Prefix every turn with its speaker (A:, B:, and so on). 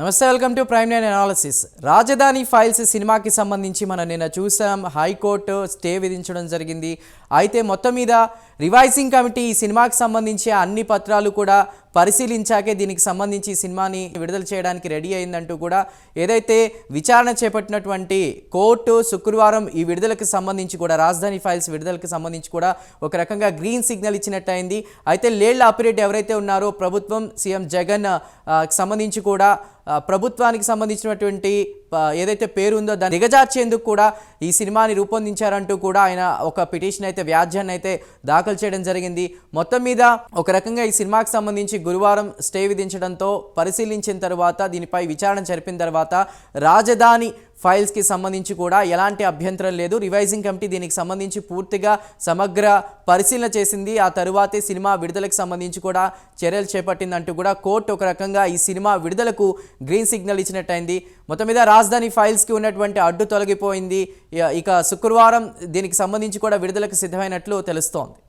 A: నమస్తే welcome to prime nine analysis. Rajadhani files సినిమాకి సంబంధించి మనం నిన్న చూసాం. హైకోర్టు స్టే విధించడం జరిగింది. అయితే మొత్తం మీద రివైజింగ్ కమిటీ ఈ సినిమాకి సంబంధించి అన్ని పత్రాలు కూడా పరిశీలించాకే దీనికి సంబంధించి సినిమాని విడుదల చేయడానికి రెడీ అయిందంటూ కూడా ఏదైతే విచారణ చేపట్టినటువంటి కోర్టు శుక్రవారం ఈ విడుదలకు సంబంధించి కూడా రాజధాని ఫైల్స్ విడుదలకు సంబంధించి కూడా ఒక రకంగా గ్రీన్ సిగ్నల్ ఇచ్చినట్టు అయింది అయితే లేళ్ళ ఆపరేట్ ఎవరైతే ఉన్నారో ప్రభుత్వం సీఎం జగన్ సంబంధించి కూడా ప్రభుత్వానికి సంబంధించినటువంటి ఏదైతే పేరు ఉందో దాన్ని దిగజార్చేందుకు కూడా ఈ సినిమాని రూపొందించారంటూ కూడా ఆయన ఒక పిటిషన్ అయితే వ్యాజ్యాన్ని అయితే దాఖలు చేయడం జరిగింది. మొత్తం మీద ఒక రకంగా ఈ సినిమాకి సంబంధించి గురువారం స్టే విధించడంతో పరిశీలించిన తర్వాత దీనిపై విచారణ జరిపిన తర్వాత రాజధాని ఫైల్స్కి సంబంధించి కూడా ఎలాంటి అభ్యంతరం లేదు. రివైజింగ్ కమిటీ దీనికి సంబంధించి పూర్తిగా సమగ్ర పరిశీలన చేసింది. ఆ తరువాతే సినిమా విడుదలకు సంబంధించి కూడా చర్యలు చేపట్టిందంటూ కూడా కోర్టు ఒక రకంగా ఈ సినిమా విడుదలకు గ్రీన్ సిగ్నల్ ఇచ్చినట్టయింది. మొత్తం మీద రాజధాని ఫైల్స్కి ఉన్నటువంటి అడ్డు తొలగిపోయింది. ఇక- ఇక శుక్రవారం దీనికి సంబంధించి కూడా విడుదలకు సిద్ధమైనట్లు తెలుస్తోంది.